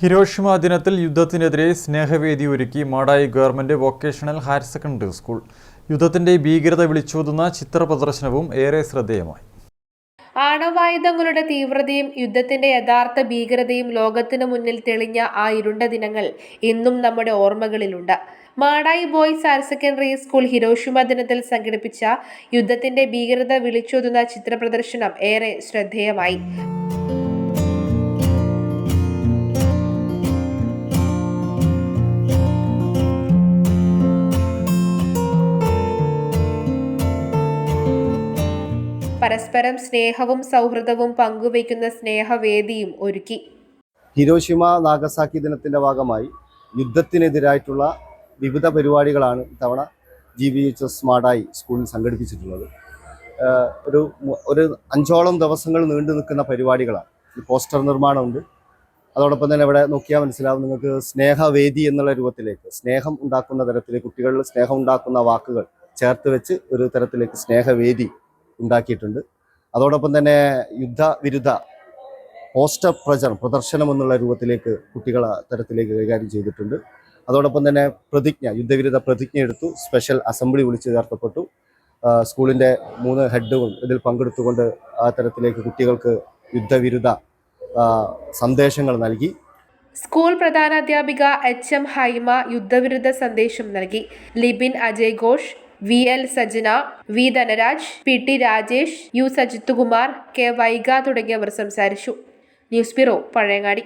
Hiroshima ദിനത്തിൽ യുദ്ധത്തിനെതിരെ സ്നേഹവേദി ഒരുക്കി Madayi government vocational higher secondary school. യുദ്ധത്തിന്റെ ഭീകരത വിളിച്ചോതുന്ന ചിത്ര പ്രദർശനവും ഏറെ ശ്രദ്ധേയമായി. ആണവായുധങ്ങളുടെ തീവ്രതയും യുദ്ധത്തിന്റെ യഥാർത്ഥ ഭീകരതയും ലോകത്തിനു മുന്നിൽ തെളിഞ്ഞ ആ ഇരുണ്ട ദിനങ്ങൾ ഇന്നും നമ്മുടെ ഓർമ്മകളിലുണ്ട്. Madayi boys higher secondary school Hiroshima ദിനത്തിൽ സംഘടിപ്പിച്ച യുദ്ധത്തിന്റെ ഭീകരത വിളിച്ചോതുന്ന ചിത്രപ്രദർശനം ഏറെ ശ്രദ്ധേയമായി. പരസ്പരം സ്നേഹവും സൗഹൃദവും പങ്കുവയ്ക്കുന്ന സ്നേഹവേദിയും ഒരുക്കി. ഹിരോഷിമ നാഗസാക്കി ദിനത്തിന്റെ ഭാഗമായി യുദ്ധത്തിനെതിരായിട്ടുള്ള വിവിധ പരിപാടികളാണ് ഇത്തവണ G B H S Madayi സ്കൂളിൽ സംഘടിപ്പിച്ചിട്ടുള്ളത്. ഒരു ഒരു അഞ്ചോളം ദിവസങ്ങൾ നീണ്ടു നിൽക്കുന്ന പരിപാടികളാണ്. പോസ്റ്റർ നിർമ്മാണമുണ്ട്. അതോടൊപ്പം തന്നെ ഇവിടെ നോക്കിയാൽ മനസ്സിലാവും നിങ്ങൾക്ക് സ്നേഹവേദി എന്നുള്ള രൂപത്തിലേക്ക് സ്നേഹം ഉണ്ടാക്കുന്ന തരത്തിലേക്ക് കുട്ടികളിൽ സ്നേഹം ഉണ്ടാക്കുന്ന വാക്കുകൾ ചേർത്ത് വെച്ച് ഒരു തരത്തിലേക്ക് സ്നേഹവേദി ഉണ്ടാക്കിയിട്ടുണ്ട്. അതോടൊപ്പം തന്നെ യുദ്ധവിരുദ്ധ പോസ്റ്റർ പ്രചരണം പ്രദർശനം എന്നുള്ള രൂപത്തിലേക്ക് കുട്ടികൾ തരത്തിലേക്ക് കൈകാര്യം ചെയ്തിട്ടുണ്ട്. അതോടൊപ്പം തന്നെ പ്രതിജ്ഞ യുദ്ധവിരുദ്ധ പ്രതിജ്ഞ എടുത്തു സ്പെഷ്യൽ അസംബ്ലി വിളിച്ചു ചേർത്തപ്പെട്ടു സ്കൂളിന്റെ മൂന്ന് ഹെഡുകൾ ഇതിൽ പങ്കെടുത്തുകൊണ്ട് ആ തരത്തിലേക്ക് കുട്ടികൾക്ക് യുദ്ധവിരുദ്ധ സന്ദേശങ്ങൾ നൽകി. സ്കൂൾ പ്രധാനാധ്യാപിക എച്ച് എം ഹൈമ യുദ്ധവിരുദ്ധ സന്ദേശം നൽകി. Libin Ajay Ghosh V L Sajana V Dhanaraj P T Rajesh U Sajithkumar K Vaiga തുടങ്ങിയവർ സംസാരിച്ചു. News bureau Pazhayangadi.